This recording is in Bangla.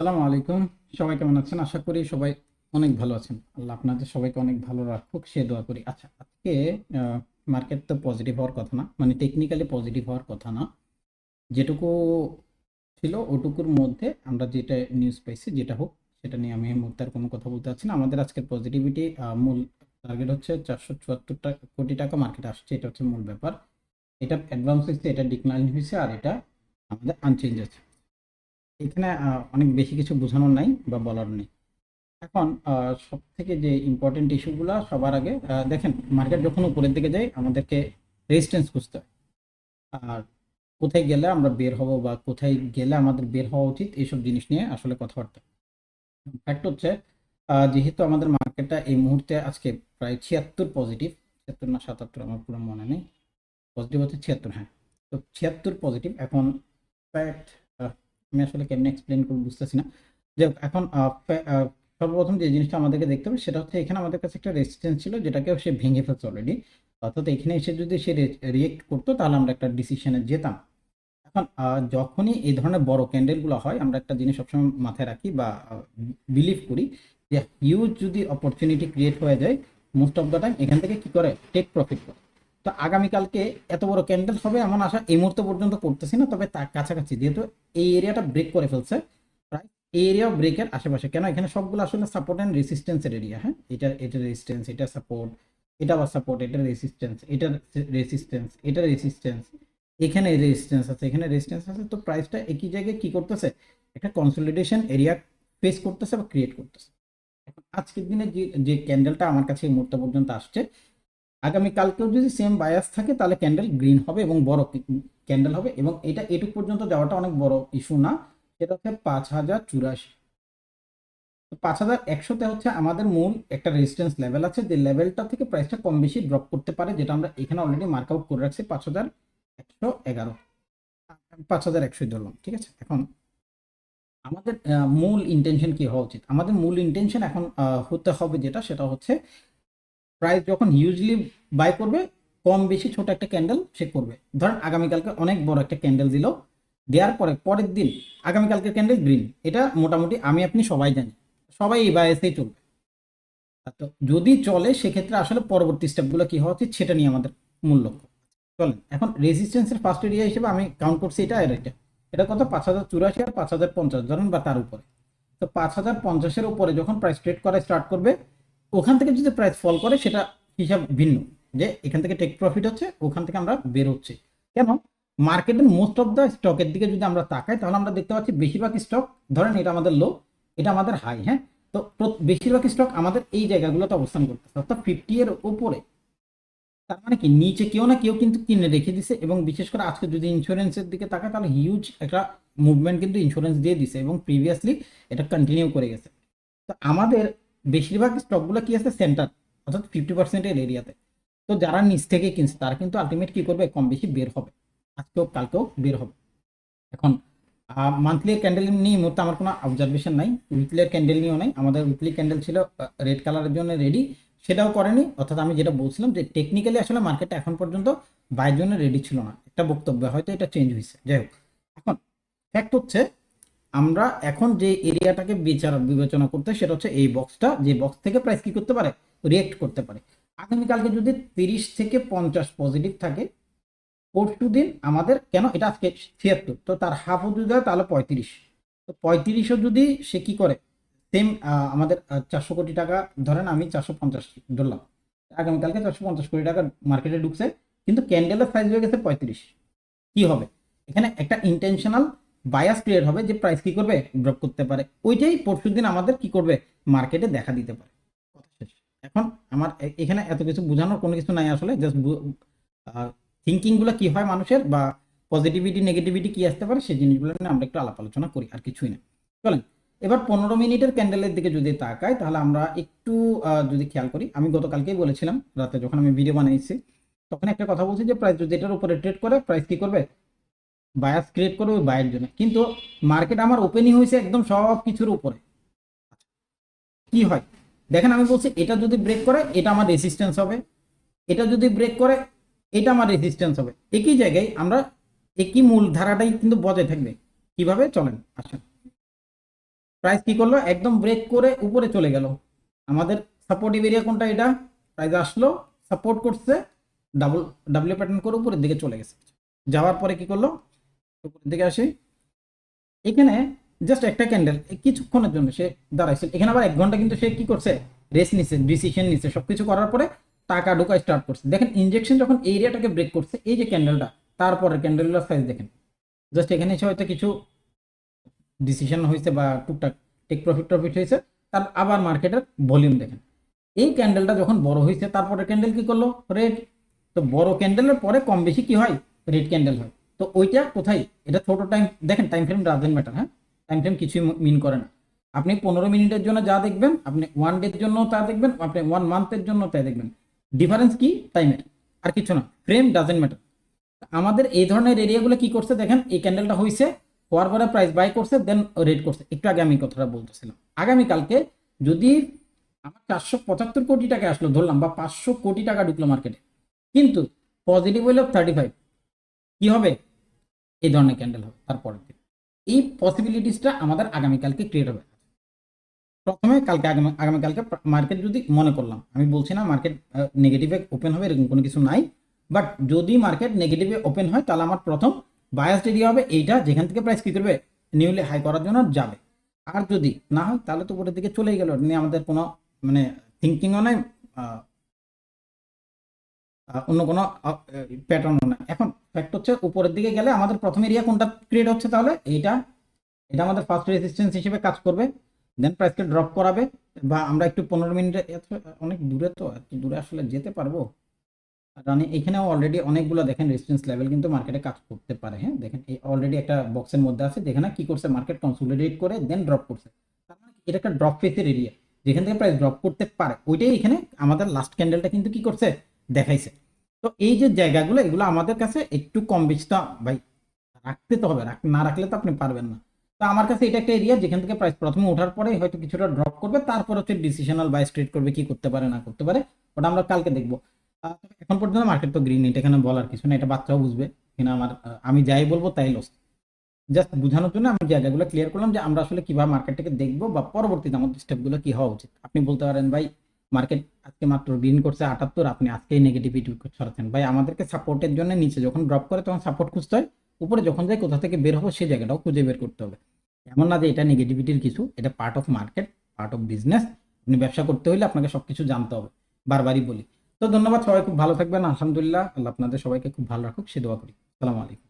সালামু আলাইকুম। সবাই কেমন আছেন? আশা করি সবাই অনেক ভালো আছেন। আল্লাহ আপনাদের সবাইকে অনেক ভালো রাখুক, সে দোয়া করি। আচ্ছা আজকে মার্কেট তো পজিটিভ হওয়ার কথা না মানে টেকনিক্যালি পজিটিভ হওয়ার কথা না। যেটুকু ছিল ওটুকুর মধ্যে আমরা যেটা নিউজ পাইছি, যেটা হোক, সেটা নিয়ে আমি এই মুহূর্তে আর কোনো কথা বলতে চাচ্ছি না। আমাদের আজকের পজিটিভিটি মূল টার্গেট হচ্ছে চারশো চুয়াত্তর কোটি টাকা মার্কেট আসছে, এটা হচ্ছে মূল ব্যাপার। এটা অ্যাডভান্স হয়েছে, এটা ডিক্লাইন হয়েছে, আর এটা আমাদের আনচেঞ্জ আছে। এখানে অনেক বেশি কিছু বোঝানোর নাই বা বলার নেই। এখন সব থেকে যে ইম্পর্টেন্ট ইস্যুগুলো সবার আগে দেখেন মার্কেট যখন উপরের দিকে যায়, আমাদেরকে রেজিস্ট্যান্স খুঁজতে হয়। আর কোথায় গেলে আমরা বের হব বা কোথায় গেলে আমাদের বের হওয়া উচিত এইসব জিনিস নিয়ে আসলে কথাবার্তা। ফ্যাক্ট হচ্ছে যেহেতু আমাদের মার্কেটটা এই মুহূর্তে আজকে প্রায় ছিয়াত্তর পজিটিভ ছিয়াত্তর না সাতাত্তর, আমার পুরো মনে নেই। পজিটিভ হচ্ছে ছিয়াত্তর হ্যাঁ। তো ছিয়াত্তর পজিটিভ এখন ফ্যাক্ট আমি আসলে কেমনে এক্সপ্লেন করব বুঝতেছি না। যে এখন সর্বপ্রথম যে জিনিসটা আমাদেরকে দেখতে হবে সেটা হচ্ছে এখানে আমাদের কাছে একটা রেজিস্ট্যান্স ছিল যেটাকে সে ভেঙে ফেলছে অলরেডি অর্থাৎ এখানে এসে যদি সে রিয়েক্ট করতো তাহলে আমরা একটা ডিসিশনে যেতাম। এখন যখনই এই ধরনের বড় ক্যান্ডেলগুলো হয়, আমরা একটা জিনিস সবসময় মাথায় রাখি বা বিলিভ করি যে হিউজ যদি অপরচুনিটি ক্রিয়েট হয়ে যায় মোস্ট অফ দ্য টাইম এখান থেকে কি করে? টেক প্রফিট করে। তো আগামীকালকে এত বড় ক্যান্ডেল হবে এমন আশা এই মুহূর্তে পর্যন্ত করতেছি না, তবে তার কাছাকাছি যেহেতু এই এরিয়াটা ব্রেক করে ফেলছে এই এরিয়া ব্রেকের আশেপাশে, কেন? এখানে সবগুলো আসলে সাপোর্ট অ্যান্ড রেসিস্টেন্সের এরিয়া হ্যাঁ? এটা এটা রেসিস্টেন্স এটা সাপোর্ট এটা আবার সাপোর্ট এটা রেসিস্টেন্স এটা রেসিস্টেন্স এটা রেসিস্টেন্স এখানে রেজিস্ট্যান্স আছে, এখানে রেজিস্ট্যান্স আছে। তো প্রাইসটা একই জায়গায় কি করতেছে? একটা কনসলিডেশন এরিয়া ফেস করতেছে বা ক্রিয়েট করতেছে। আজকের দিনে যে যে ক্যান্ডেলটা আমার কাছে এই মুহূর্ত পর্যন্ত আসছে আগামী কালকেও যদি সেম বায়াস থাকে, তাহলে ক্যান্ডেল গ্রিন হবে এবং বড় ক্যান্ডেল হবে এবং এটা, এটুক পর্যন্ত যাওয়াটা অনেক বড় ইস্যু না। সেটা হচ্ছে পাঁচ হাজার চুরাশি। পাঁচ হাজার একশোতে হচ্ছে আমাদের মূল একটা রেজিস্ট্যান্স লেভেল আছে, যে লেভেলটা থেকে প্রাইসটা কম বেশি ড্রপ করতে পারে, যেটা আমরা এখানে অলরেডি মার্ক আউট করে রাখছি পাঁচ হাজার একশো এগারো। পাঁচ হাজার একশোই ধরলাম, ঠিক আছে? এখন আমাদের মূল ইন্টেনশন কি হওয়া উচিত? আমাদের মূল ইন্টেনশন এখন হতে হবে যেটা, সেটা হচ্ছে প্রাইস যখন হিউজলি বাই করবে, কম বেশি ছোট একটা ক্যান্ডেল সে করবে। ধরেন আগামীকালকে অনেক বড় একটা ক্যান্ডেল দিল, দেওয়ার পরে পরের দিন আগামীকালকে ক্যান্ডেল গ্রিন এটা মোটামুটি আমি, আপনি সবাই জানি, সবাই এই বায়াসেই চলবে। তো যদি চলে, সেক্ষেত্রে আসলে পরবর্তী স্টেপগুলো কি হওয়া উচিত, সেটা নিয়ে আমাদের মূল লক্ষ্য। চলেন, এখন রেজিস্ট্যান্সের ফার্স্ট এরিয়া হিসেবে আমি কাউন্ট করছি এটা আর এটা। এটা কত? পাঁচ হাজার চুরাশি আর পাঁচ হাজার পঞ্চাশ, ধরেন বা তার উপরে। তো পাঁচ হাজার পঞ্চাশের উপরে যখন প্রাইস ট্রেড করা স্টার্ট করবে ওখান থেকে যদি প্রাইস ফল করে, সেটা হিসাব ভিন্ন। যে এখান থেকে টেক প্রফিট হচ্ছে, ওখান থেকে আমরা বের হচ্ছে। কেন? মার্কেটের মোস্ট অফ দ্য স্টকের দিকে যদি আমরা তাকাই, তাহলে আমরা দেখতে পাচ্ছি বেশিরভাগ স্টক ধরেন এটা আমাদের লো এটা আমাদের হাই হ্যাঁ? তো বেশিরভাগ স্টক আমাদের এই জায়গাগুলোতে অবস্থান করতেছে। অর্থাৎ ফিফটি এর উপরে। তার মানে কি? নিচে কেউ না কেউ কিন্তু কিনে রেখে দিছে এবং বিশেষ করে আজকে যদি ইন্স্যুরেন্সের দিকে তাকায়, তাহলে হিউজ একটা মুভমেন্ট কিন্তু ইন্স্যুরেন্স দিয়ে দিছে এবং প্রিভিয়াসলি এটা কন্টিনিউ করে গেছে। তো আমাদের বেশিরভাগ স্টকগুলো কি আছে সেন্টার অর্থাৎ ফিফটি পার্সেন্টের এরিয়াতে তো। যারা নিচ থেকে কিনছে, তারা কিন্তু আলটিমেট কি করবে? কম বেশি বের হবে। আজকেও, কালকেও বের হবে। এখন মান্থলি ক্যান্ডেল নিয়ে মুহূর্তে আমার কোনো অবজারভেশন নাই। উইকলি ক্যান্ডেল নিয়েও নাই। আমাদের উইকলি ক্যান্ডেল ছিল রেড কালারের জন্য রেডি সেটাও করেনি। অর্থাৎ আমি যেটা বলছিলাম যে টেকনিক্যালি আসলে মার্কেটটা এখন পর্যন্ত বাইয়ের জন্য রেডি ছিল না। একটা বক্তব্য, হয়তো এটা চেঞ্জ হয়েছে। যাই হোক। এখন ফ্যাক্ট হচ্ছে আমরা এখন যে এরিয়াটাকে বিচার বিবেচনা করতে সেটা হচ্ছে এই বক্সটা যে বক্স থেকে প্রাইস কি করতে পারে? রিয়েক্ট করতে পারে। আগামীকালকে যদি তিরিশ থেকে পঞ্চাশ পজিটিভ থাকে, পরশু দিন আমাদের, কেন? এটা আজকে ছিয়াত্তর, তো তার হাফও যদি হয়, তাহলে পঁয়ত্রিশ। তো পঁয়ত্রিশও যদি সে কি করে? সেম আমাদের চারশো কোটি টাকা, ধরেন আমি চারশো পঞ্চাশ ধরলাম। আগামীকালকে চারশো পঞ্চাশ কোটি টাকা মার্কেটে ঢুকছে, কিন্তু ক্যান্ডেলের সাইজ হয়ে গেছে পঁয়ত্রিশ। কি হবে? এখানে একটা ইন্টেনশনাল বায়াস ক্রিয়েট হবে যে প্রাইস কি করবে ড্রপ করতে পারে। ওইটাই পরশু দিন আমাদের কি করবে? মার্কেটে দেখা দিতে পারে। এখন আমার এখানে এত কিছু বোঝানোর কোনো কিছু নাই আসলে জাস্ট থিঙ্কিংগুলো কি হয় মানুষের বা পজিটিভিটি নেগেটিভিটি কি আসতে পারে, সেই জিনিসগুলো নিয়ে আমরা একটু আলাপ আলোচনা করি, আর কিছুই না। চলেন, এবার পনেরো মিনিটের ক্যান্ডেলের দিকে যদি তাকাই, তাহলে আমরা একটু যদি খেয়াল করি, আমি গতকালকেই বলেছিলাম, রাতে যখন আমি ভিডিও বানিয়েছি, তখন একটা কথা বলছি যে প্রাইস যদি এটার উপরে ট্রেড করে প্রাইস কি করবে? বায়াস ক্রিয়েট করবে ওই বায়ের জন্য। কিন্তু মার্কেট আমার ওপেনিং হয়েছে একদম সব কিছুর উপরে। কি হয়? দেখেন আমি বলছি, এটা যদি ব্রেক করে, এটা আমার রেসিস্ট্যান্স হবে। এটা যদি ব্রেক করে, এটা আমার রেসিস্ট্যান্স হবে। একই জায়গায় আমরা একই মূল ধারাটাই কিন্তু বজায় থাকবে। কীভাবে? চলেন, আসেন। প্রাইস কি করল? একদম ব্রেক করে উপরে চলে গেল। আমাদের সাপোর্টিভ এরিয়া কোনটা এটা? প্রাইস আসলো সাপোর্ট করছে ডাবল ডাবল প্যাটার্ন করে উপরের দিকে চলে গেছে। যাওয়ার পরে কি করল? উপরের দিকে আসি। এখানে জাস্ট একটা ক্যান্ডেল কিছুক্ষণের জন্য সে দাঁড়াইছিল। এখানে আবার এক ঘণ্টা কিন্তু সে কি করছে? রেস্ট নিচ্ছে ডিসিশন নিচ্ছে সবকিছু করার পরে টাকা ঢোকা স্টার্ট করছে। দেখেন ইনজেকশন যখন এরিয়াটাকে ব্রেক করছে, এই যে ক্যান্ডেলটা তারপরে ক্যান্ডেলটার সাইজ দেখেন। জাস্ট এখানে এসে হয়তো কিছু ডিসিশন হয়েছে বা টুকটাক টেক প্রফিট টফিট হয়েছে, তার আবার মার্কেটের ভলিউম দেখেন। এই ক্যান্ডেলটা যখন বড় হয়েছে তারপরে ক্যান্ডেল কি করল? রেড তো বড় ক্যান্ডেলের পরে কম বেশি কি হয়? রেড ক্যান্ডেল হয়। তো ওইটা কোথায়? এটা ছোট টাইম দেখেন টাইম ফ্রেম ডাজেন্ট ম্যাটার হ্যাঁ? টাইম ফ্রেম কিছুই মিন করে না। আপনি পনেরো মিনিটের জন্য যা দেখবেন, আপনি ওয়ান ডের জন্য তা দেখবেন, আপনি ওয়ান মান্থের জন্য তাই দেখবেন। ডিফারেন্স কি? টাইমের আর কিছু না। ফ্রেম ডাজেন্ট ম্যাটার আমাদের এই ধরনের এরিয়াগুলো কি করছে, দেখেন, এই ক্যান্ডেলটা হয়েছে হওয়ার পরে প্রাইস বাই করছে দেন রেড করছে। একটু আগে আমি কথাটা বলতেছিলাম। আগামীকালকে যদি আমার চারশো পঁচাত্তর কোটি টাকা আসলো, ধরলাম, বা পাঁচশো কোটি টাকা ঢুকলো মার্কেটে কিন্তু পজিটিভ হইল থার্টি ফাইভ কি হবে? এই ধরনের ক্যান্ডেল হবে তারপরের দিন। এই পসিবিলিটিসটা আমাদের আগামীকালকে ক্রিয়েট হবে। প্রথমে কালকে আগামী, আগামীকালকে মার্কেট যদি মনে করলাম, আমি বলছি না মার্কেট নেগেটিভে ওপেন হবে এরকম কোনো কিছু নাই বাট যদি মার্কেট নেগেটিভে ওপেন হয়, তাহলে আমার প্রথম বায়াস এরিয়া হবে এইটা, যেখান থেকে প্রাইস কি করবে নিউলি হাই করার জন্য যাবে। আর যদি না হয়, তাহলে তো উপরের দিকে চলেই গেল, নিয়ে আমাদের কোনো মানে থিঙ্কিংও নাই অন্য কোনো প্যাটার্নও নাই। এখন ফ্যাক্ট হচ্ছে উপরের দিকে গেলে আমাদের প্রথম এরিয়া কোনটা ক্রিয়েট হচ্ছে তাহলে? এইটা। এটা আমাদের ফার্স্ট রেজিস্ট্যান্স হিসেবে কাজ করবে। দেন প্রাইসকে ড্রপ করাবে। বা আমরা একটু পনেরো মিনিটে অনেক দূরে তো একটু দূরে আসলে যেতে পারব? রানি, এখানেও অলরেডি অনেকগুলো দেখেন রেজিস্ট্যান্স লেভেল কিন্তু মার্কেটে কাজ করতে পারে হ্যাঁ? দেখেন, এই অলরেডি একটা বক্সের মধ্যে আছে যেখানে কি করছে মার্কেট কনসোলিডেট করে দেন ড্রপ করছে। তার মানে এটা একটা ড্রপ ফেসের এরিয়া যেখান থেকে প্রাইস ড্রপ করতে পারে, ওইটাই এখানে আমাদের লাস্ট ক্যান্ডেলটা কিন্তু কি করছে? দেখাইছে। তো এই যে জায়গাগুলো, এগুলো আমাদের কাছে একটু কম বেশিটা ভাই, রাখতে তো হবে না রাখলে তো আপনি পারবেন না। তো আমার কাছে এটা একটা এরিয়া যেখান থেকে প্রাইস প্রথমে ওঠার পরে হয়তো কিছুটা ড্রপ করবে, তারপর হচ্ছে ডিসিশনাল বাই স্ট্রেট করবে কি করতে পারে, না করতে পারে, ওটা আমরা কালকে দেখব। এখন পর্যন্ত মার্কেট তো গ্রিন এটা এখানে বলার কিছু না এটা বাচ্চাও বুঝবে এখানে আমার আমি যাই বলব তাই লস জাস্ট বোঝানোর জন্য আমি জায়গাগুলো ক্লিয়ার করলাম যে আমরা আসলে কীভাবে মার্কেটটাকে দেখব বা পরবর্তীতে আমাদের স্টেপগুলো কি হওয়া উচিত। আপনি বলতে পারেন ভাই মার্কেট আজকে মাত্র গ্রিন করছে আটাত্তর, আপনি আজকেই নেগেটিভিটি ছড়াচ্ছেন ভাই, আমাদেরকে সাপোর্টের জন্য নিচে যখন ড্রপ করে তখন সাপোর্ট খুঁজতে হয়, উপরে যখন যাই কোথা থেকে বের হব সেই জায়গাটাও খুঁজে বের করতে হবে। এমন না যে এটা নেগেটিভিটির কিছু, এটা part of market part of business আপনি ব্যবসা করতে হলে আপনাকে সবকিছু জানতে হবে, বারবারই বলি। তো ধন্যবাদ, সবাই খুব ভালো থাকবেন, আলহামদুলিল্লাহ। আল্লাহ আপনাদের সবাইকে খুব ভালো রাখুক, সে দোয়া করি। সালাম আলাইকুম।